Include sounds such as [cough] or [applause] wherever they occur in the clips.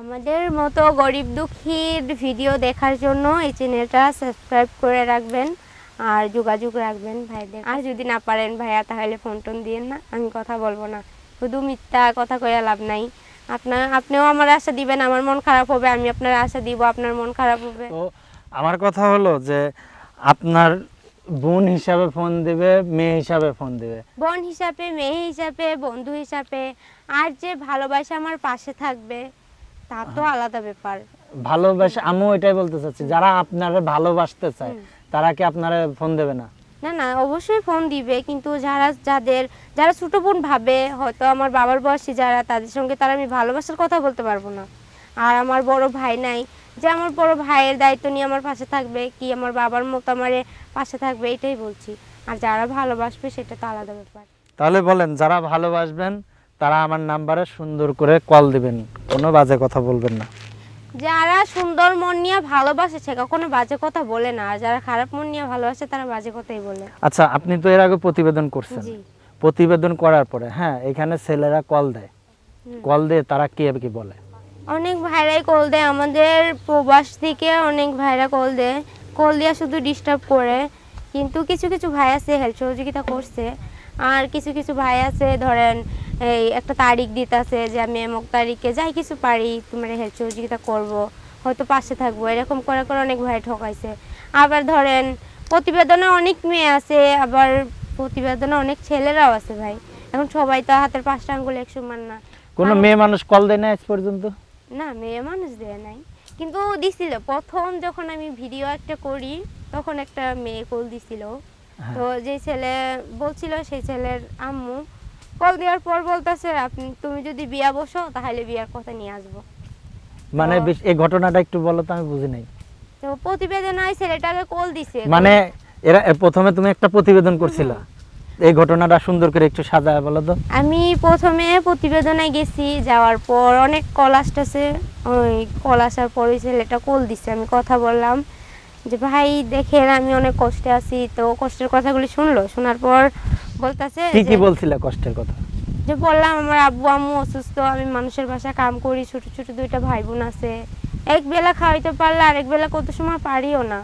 আমাদের মতো গরিব দুঃখীর ভিডিও দেখার জন্য এই চ্যানেলটা সাবস্ক্রাইব করে রাখবেন আর যোগাযোগ রাখবেন ভাইদের আর যদি না পারেন ভাইয়া তাহলে ফোন টোন দিয়েন না আমি কথা বলব না। শুধু মিথ্যা কথা কয়ে লাভ নাই। আপনার আপনিও আমার আশা দিবেন আমার মন খারাপ হবে আমি আপনার আশা দিব আপনার মন খারাপ হবে। তো আমার কথা হলো যে আপনার বোন হিসাবে ফোন দিবে মেয়ে হিসাবে ফোন দিবে। বোন হিসাবে মেয়ে হিসাবে বন্ধু হিসাবে আর যে ভালোবাসা আমার পাশে থাকবে। তা তো আলাদা ব্যাপার। ভালোবাসা আমিও এটাই বলতে চাচ্ছি যারা আপনারা ভালোবাসতে চায় তারা কি আপনারা ফোন দেবে না? না না অবশ্যই ফোন দিবে কিন্তু যারা যাদের যারা ছোট বোন ভাবে হয়তো আমার বাবার বয়সী যারা তাদের সঙ্গে তারা আমি ভালোবাসার কথা বলতে পারব না। আর আমার বড় ভাই নাই যে আমার বড় ভাইয়ের দায়িত্ব নিয়ে আমার পাশে থাকবে কি আমার বাবার মতো আমার পাশে থাকবে এটাই বলছি। আর যারা ভালোবাসবে সেটা তো আলাদা ব্যাপার। তাহলে বলেন যারা ভালোবাসবেন তারা আমার নাম্বারে সুন্দর করে কল দিবেন কোনো বাজে কথা বলবেন না। যারা সুন্দর মন নিয়ে ভালোবাসে সে কখনো বাজে কথা বলে না আর যারা খারাপ মন নিয়ে ভালোবাসে তারা বাজে কথাই বলে। আচ্ছা আপনি তো এর আগে প্রতিবেদন করছেন। জি। প্রতিবেদন করার পরে হ্যাঁ এখানে ছেলেরা কল দেয়। কল দিয়ে তারা কি কি বলে? অনেক ভাইরাই কল দেয়। আমাদের প্রবাস থেকে অনেক ভাইরা কল দেয়। কল দিয়ে শুধু ডিস্টার্ব করে। কিন্তু কিছু কিছু ভাই আছে হেল্প সহযোগিতা করছে। আর কিছু কিছু ভাই আছে ধরেন এই একটা তারিখ দিতেছে যে আমি এমক তারিখে যাই কিছু পারি তোমার হেল্প সহযোগিতা করব হয়তো পাশে থাকব এরকম করে করে অনেক ভাই ঠকাইছে। আবার ধরেন প্রতিবেদনে অনেক মেয়ে আছে আবার প্রতিবেদনে অনেক ছেলেরাও আছে ভাই। এখন সবাই তো হাতের পাঁচটা আঙ্গুল এক সমান না। কোনো মেয়ে মানুষ কল দেয় না আজ পর্যন্ত? না মেয়ে মানুষ দেয় নাই। কিন্তু দিছিল প্রথম যখন আমি ভিডিও একটা করি তখন একটা মেয়ে কল দিছিল। হ্যাঁ। তো যে ছেলে বলছিল সেই ছেলের আম্মু কল দেওয়ার পর বলতেছে আপনি তুমি যদি বিয়া বসো তাহলে বিয়ার কথা নিয়ে আসব। মানে এই ঘটনাটা একটু বলো তো আমি বুঝি নাই। তো প্রতিবেদনায় ছেলেটাকে কল দিছে। মানে এরা প্রথমে তুমি একটা প্রতিবেদন করছিলা? এই ঘটনাটা সুন্দর করে একটু সাজায় বলো তো। আমি প্রথমে প্রতিবেদনে গেছি যাওয়ার পর অনেক কল আসতেছে। ওই কল আসার পর ওই ছেলেটা কল দিছে আমি কথা বললাম যে ভাই দেখেন আমি অনেক কষ্টে আছি। তো কষ্টের কথাগুলি শুনলো শোনার পর বলতেছে কি কি বলছিলা কষ্টের কথা? যে বললাম আমার আব্বু আম্মু অসুস্থ আমি মানুষের বাসায় কাম করি ছোট ছোট দুইটা ভাই বোন আছে। এক বেলা খাওয়াইতে পারলে আরেক বেলা কত সময় পারিও না।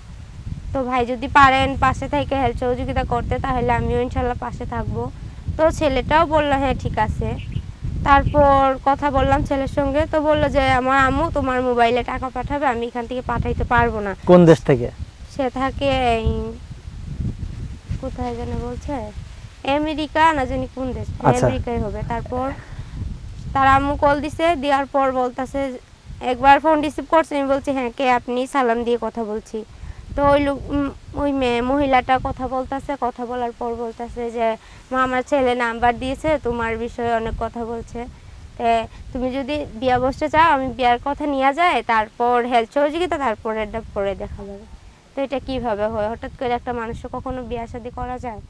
তো ভাই যদি পারেন পাশে থেকে হেল্প সহযোগিতা করতে তাহলে আমিও ইনশাল্লাহ পাশে থাকব। তো ছেলেটাও বলল হ্যাঁ ঠিক আছে। তারপর কথা বললাম ছেলের সঙ্গে তো বলল যে আমার আম্মু তোমার মোবাইলে টাকা পাঠাবে আমি এখান থেকে পাঠাইতে পারব না। কোন দেশ থেকে? সে থাকে এই কোথায় যেন বলছে? আমেরিকা না জানি কোন দেশ আচ্ছা। আমেরিকায় হবে। তারপর তার আম্মু কল দিছে দেওয়ার পর বলতাছে একবার ফোন রিসিভ করছে? আমি বলছি হ্যাঁ কে আপনি? সালাম দিয়ে কথা বলছি। তো ওই লোক ওই মেয়ে মহিলাটা কথা বলতেছে কথা বলার পর বলতেছে যে মা আমার ছেলে নাম্বার দিয়েছে তোমার বিষয়ে অনেক কথা বলছে। তে তুমি যদি বিয়া বসতে চাও আমি বিয়ার কথা নিয়ে যায় তারপর হেল্প সহযোগিতা তারপর এটা পরে দেখা যাবে তো এটা কীভাবে হয়? হঠাৎ করে একটা মানুষের কখনো বিয়া শাদী করা যায়?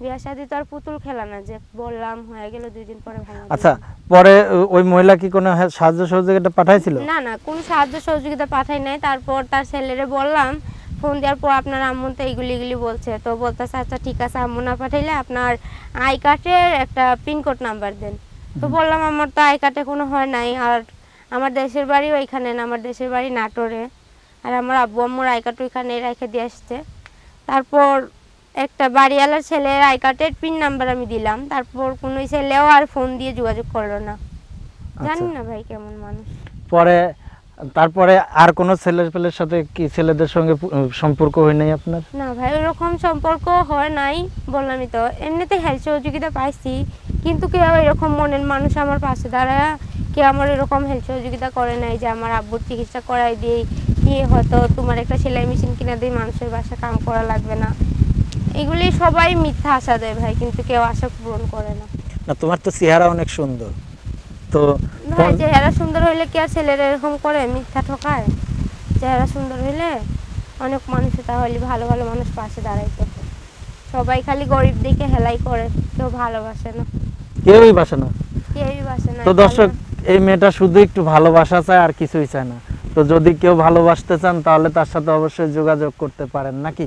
বিয়া শাদী তো আর পুতুল খেলা না যে বললাম হয়ে গেল দুই দিন পরে ভাঙা আচ্ছা পরে ওই মহিলা কি কোনো সাহায্য সহযোগিতা পাঠাইছিল? না না কোনো সাহায্য সহযোগিতা পাঠাই নাই। তারপর তার ছেলেরে বললাম ফোন দেওয়ার পর আপনার আম্মু তো এইগুলি এগুলি বলছে। তো বলতেছে আচ্ছা ঠিক আছে আম্মু না পাঠাইলে আপনার আই কার্ডের একটা পিনকোড নাম্বার দেন। তো বললাম আমার তো আই কার্ডে কোনো হয় নাই আর আমার দেশের বাড়ি ওইখানে না আমার দেশের বাড়ি নাটোরে। আর আমার আব্বু আম্মুর আই কার্ড ওইখানে রেখে দিয়ে আসছে। তারপর একটা বাড়িওয়ালার ছেলের আই কার্ডের পিন নাম্বার আমি দিলাম তারপর কোনো ছেলেও আর ফোন দিয়ে যোগাযোগ করল না। জানি আচ্ছা। না ভাই কেমন মানুষ। পরে তারপরে আর কোনো ছেলের পেলের সাথে কি ছেলেদের সঙ্গে সম্পর্ক হয় নাই আপনার? না ভাই ওরকম সম্পর্ক হয় নাই বললামই তো। এমনিতে হেল্প সহযোগিতা পাইছি কিন্তু কেউ এরকম মনের মানুষ আমার পাশে দাঁড়ায় কেউ আমার এরকম হেল্প সহযোগিতা করে নাই যে আমার আব্বুর চিকিৎসা করাই দিই কি হয়তো তোমার একটা সেলাই মেশিন কিনে দিই মানুষের বাসা কাম করা লাগবে না। এগুলি সবাই মিথ্যা আশা দেয় ভাই কিন্তু কেউ আশা পূরণ করে না। না তোমার তো চেহারা অনেক সুন্দর। তো ভাই চেহারা সুন্দর হইলে কি আর ছেলেরা এরকম করে মিথ্যা ঠকায়? চেহারা সুন্দর হইলে অনেক মানুষ তাহলে ভালো ভালো মানুষ পাশে দাঁড়াইতো সবাই খালি গরিব দিকে হেলাই করে কেউ ভালোবাসে না। কেউই বাসে না। কেউই বাসে না। তো দর্শক এই মেয়েটা শুধু একটু ভালোবাসা চায় আর কিছুই চায় না। তো যদি কেউ ভালোবাসতে চান তাহলে তার সাথে অবশ্যই যোগাযোগ করতে পারেন নাকি?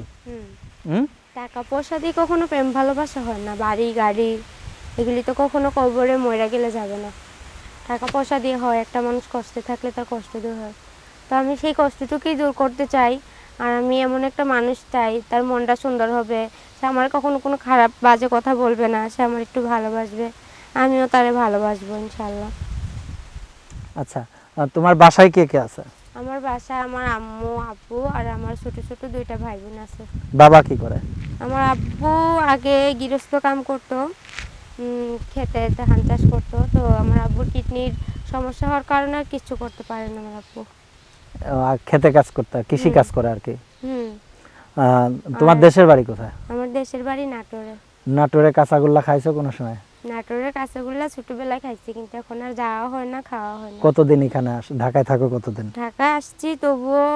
হুম। টাকা পয়সা দিয়ে কখনো প্রেম ভালোবাসা হয় না। বাড়ি গাড়ি এগুলি তো কখনো কবরে মরে গেলে যাবে না। টাকা পয়সা দিয়ে হয় একটা মানুষ কষ্টে থাকলে তার কষ্ট দূর হয়। তো আমি সেই কষ্টটুকুই দূর করতে চাই। আর আমি এমন একটা মানুষ চাই তার মনটা সুন্দর হবে। সে আমার কখনো কোনো খারাপ বাজে কথা বলবে না। সে আমার একটু ভালোবাসবে। আমিও তারে ভালোবাসবো ইনশাল্লাহ আচ্ছা তোমার বাসায় কে কে আছে? আমার বাসায় আমার আম্মু আপু আর আমার ছোট ছোট দুইটা ভাই বোন আছে। বাবা কি করে? আমার আব্বু আগে গৃহস্থ কাম করতো খেতে ধান চাষ করতো তো আমার আব্বুর কিডনির সমস্যা হওয়ার কারণে আর কিছু করতে পারে না আমার আব্বু। খেতে কাজ করতে কৃষি কাজ করে আর কি? হুম। আহ, তোমার দেশের বাড়ি কোথায়? আমার দেশের বাড়ি নাটোরে। নাটোরে কাঁচাগোল্লা খাইছো কোনো সময়? নাটোরের কাঁচাগুলা ছোটবেলায় খাইছি কিন্তু এখন আর যাওয়া হয় না খাওয়া হয় না। কতদিন এখানে আস ঢাকায় থাকো কতদিন? ঢাকায় আসছি তবুও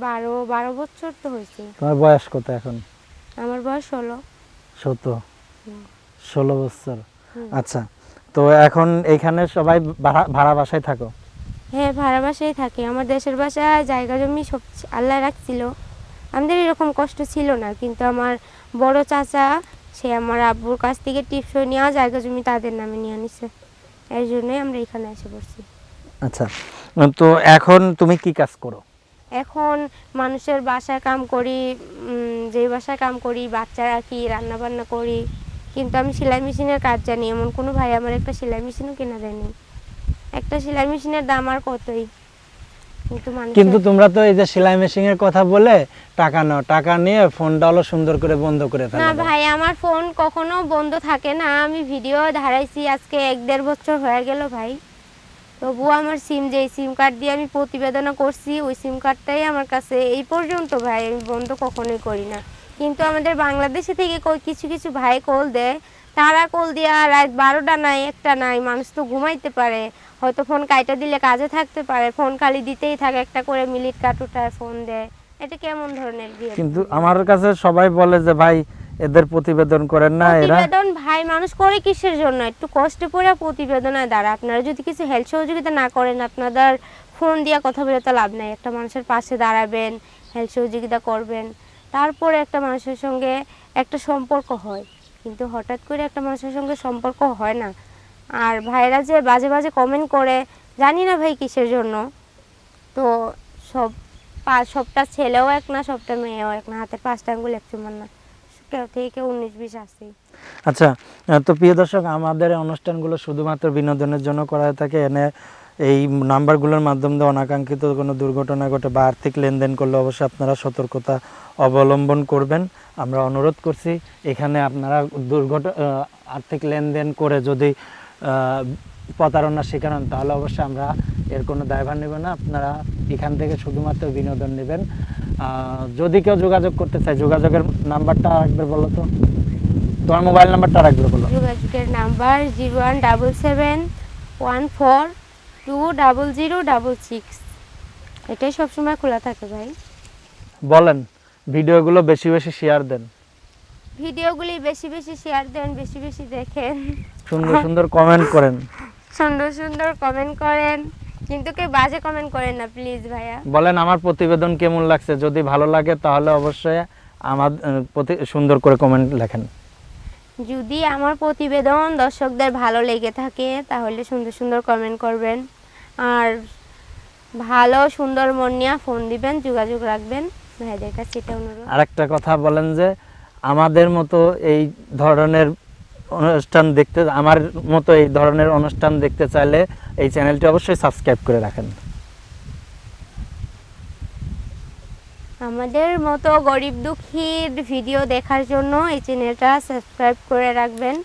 বারো বারো বছর তো হয়েছে। তোমার বয়স কত এখন? আমার বয়স ষোলো। শত হুম। ষোলো বছর। আচ্ছা তো এখন এখানে সবাই ভাড়া বাসায় থাকো? হ্যাঁ ভাড়া বাসায় থাকি। আমার দেশের বাসায় জায়গা জমি সব আল্লাহ রাখছিল। আমাদের এরকম কষ্ট ছিল না কিন্তু আমার বড় চাচা সে আমার আব্বুর কাছ থেকে টিপসই নেওয়া জায়গা জমি তাদের নামে নিয়ে নিছে এর জন্যই আমরা এখানে এসে পড়ছি। আচ্ছা তো এখন তুমি কি কাজ করো? এখন মানুষের বাসায় কাম করি যেই বাসায় কাম করি বাচ্চা রাখি রান্না বান্না করি। কিন্তু আমি সেলাই মেশিনের কাজ জানি এমন কোনো ভাই আমার একটা সেলাই মেশিনও কিনা দেয়নি। একটা সেলাই মেশিনের দাম আর কতই? কিন্তু কিন্তু তোমরা তো এই যে সেলাই মেশিন এর কথা বলে টাকা নাও টাকা নিয়ে ফোনটা হলো সুন্দর করে বন্ধ করে ফেলো না ভাই আমার ফোন কখনো বন্ধ থাকে না। আমি ভিডিও ধারাইছি আজকে এক দেড় বছর হয়ে গেল ভাই। তবুও আমার সিম যে সিম কার্ড দিয়ে আমি প্রতিবেদনা করছি, ওই সিম কার্ডটাই আমার কাছে এই পর্যন্ত ভাই, আমি বন্ধ কখনোই করি না। কিন্তু আমাদের বাংলাদেশে থেকে কিছু কিছু ভাই কল দেয়, তারা কল দিয়া রাত বারোটা নাই, একটা নাই, মানুষ তো ঘুমাইতে পারে। হয়তো ফোন কাইটা দিলে কাজে থাকতে পারে, ফোন খালি দিতেই থাকে, একটা করে মিনিট কাটুটার ফোন দেয়। এটা কেমন ধরনের কিন্তু আমার কাছে সবাই বলে যে, ভাই এদের প্রতিবেদন করেন না এরা? প্রতিবেদন ভাই, মানুষ করে কিসের জন্য? একটু কষ্টে পড়ে প্রতিবেদনের দ্বারা আপনারা যদি কিছু হেল্প সহযোগিতা না করেন, আপনাদের ফোন দিয়ে কথা বলে তো লাভ নাই। একটা মানুষের পাশে দাঁড়াবেন, হেল্প সহযোগিতা করবেন। তারপরে একটা মানুষের সঙ্গে একটা সম্পর্ক হয়। কিন্তু হঠাৎ করে একটা মানুষের সঙ্গে সম্পর্ক হয় না। আর ভাইরা যে বাজে বাজে কমেন্ট করে, জানি না ভাই কিসের জন্য। তো সব সবটা ছেলেও এক না, সবটা মেয়েও এক না। হাতের পাঁচটা আঙ্গুল এক সমান না আচ্ছা তো প্রিয় দর্শক, আমাদের অনুষ্ঠানগুলো শুধুমাত্র বিনোদনের জন্য করা হয়ে থাকে। এনে এই নাম্বারগুলোর মাধ্যমে অনাকাঙ্ক্ষিত কোনো দুর্ঘটনা ঘটে বা আর্থিক লেনদেন করলে অবশ্যই আপনারা সতর্কতা অবলম্বন করবেন। আমরা অনুরোধ করছি, এখানে আপনারা দুর্ঘটনা আর্থিক লেনদেন করে যদি প্রতারণার শিকার হন, তাহলে অবশ্যই আমরা এর কোনো দায়ভার নেব না। আপনারা এখান থেকে শুধুমাত্র বিনোদন নেবেন। যদি কেউ যোগাযোগ করতে চায় যোগাযোগের নাম্বারটা একবার বলো তো। তোমার মোবাইল নাম্বারটা রাখবে বলো। যোগাযোগের number zero one double seven one four two double zero double six. এটাই সবসময় খোলা থাকে ভাই। বলেন ভিডিওগুলো বেশি বেশি শেয়ার দেন। ভিডিওগুলি বেশি বেশি শেয়ার দেন বেশি বেশি দেখেন। সুন্দর সুন্দর কমেন্ট করেন। [laughs] সুন্দর সুন্দর কমেন্ট করেন। কিন্তু কেউ বাজে কমেন্ট করেন না প্লিজ ভাইয়া। বলেন আমার প্রতিবেদন কেমন লাগছে? যদি ভালো লাগে তাহলে অবশ্যই আমার প্রতি সুন্দর করে কমেন্ট লেখেন। যদি আমার প্রতিবেদন দর্শকদের ভালো লেগে থাকে তাহলে সুন্দর সুন্দর কমেন্ট করবেন। আর ভালো সুন্দর মন নিয়ে ফোন দিবেন যোগাযোগ রাখবেন। ভাইদের কাছে এটা অনুরোধ। আরেকটা কথা বলেন যে আমাদের মতো এই ধরনের অনুষ্ঠান দেখতে আমার মতো এই ধরনের অনুষ্ঠান দেখতে চাইলে এই চ্যানেলটি অবশ্যই সাবস্ক্রাইব করে রাখেন। আমাদের মতো গরিব দুঃখীর ভিডিও দেখার জন্য এই চ্যানেলটা সাবস্ক্রাইব করে রাখবেন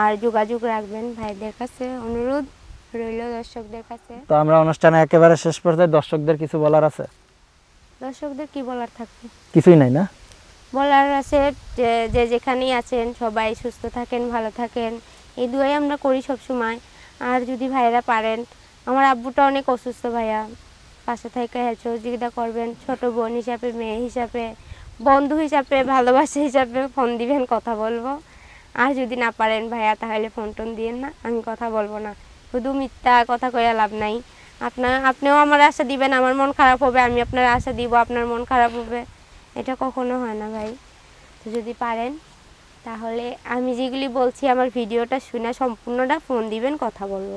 আর যোগাযোগ রাখবেন ভাইদের কাছে অনুরোধ রইল দর্শকদের কাছে। তো আমরা অনুষ্ঠানে একেবারে শেষ পর্যায়ে দর্শকদের কিছু বলার আছে? দর্শকদের কি বলার থাকবে? কিছুই নাই না? বলার আছে যে যেখানেই আছেন, সবাই সুস্থ থাকেন, ভালো থাকেন। এই দুয়াই আমরা করি সব সময় আর যদি ভাইরা পারেন, আমার আব্বুটা অনেক অসুস্থ ভাইয়া। পাশে থেকে সহযোগিতা করবেন, ছোট বোন হিসাবে, মেয়ে হিসাবে, বন্ধু হিসাবে, ভালোবাসা হিসাবে ফোন দিবেন, কথা বলব। আর যদি না পারেন ভাইয়া, তাহলে ফোন টোন দিয়েন না, আমি কথা বলব না। শুধু মিথ্যা কথা কয়ে লাভ নাই। আপনার, আপনিও আমার আশা দিবেন, আমার মন খারাপ হবে, আমি আপনার আশা দিব, আপনার মন খারাপ হবে। এটা কখনো হয় না ভাই। তো যদি পারেন, তাহলে আমি যেগুলি বলছি আমার ভিডিওটা শুনে সম্পূর্ণটা ফোন দিবেন, কথা বলব।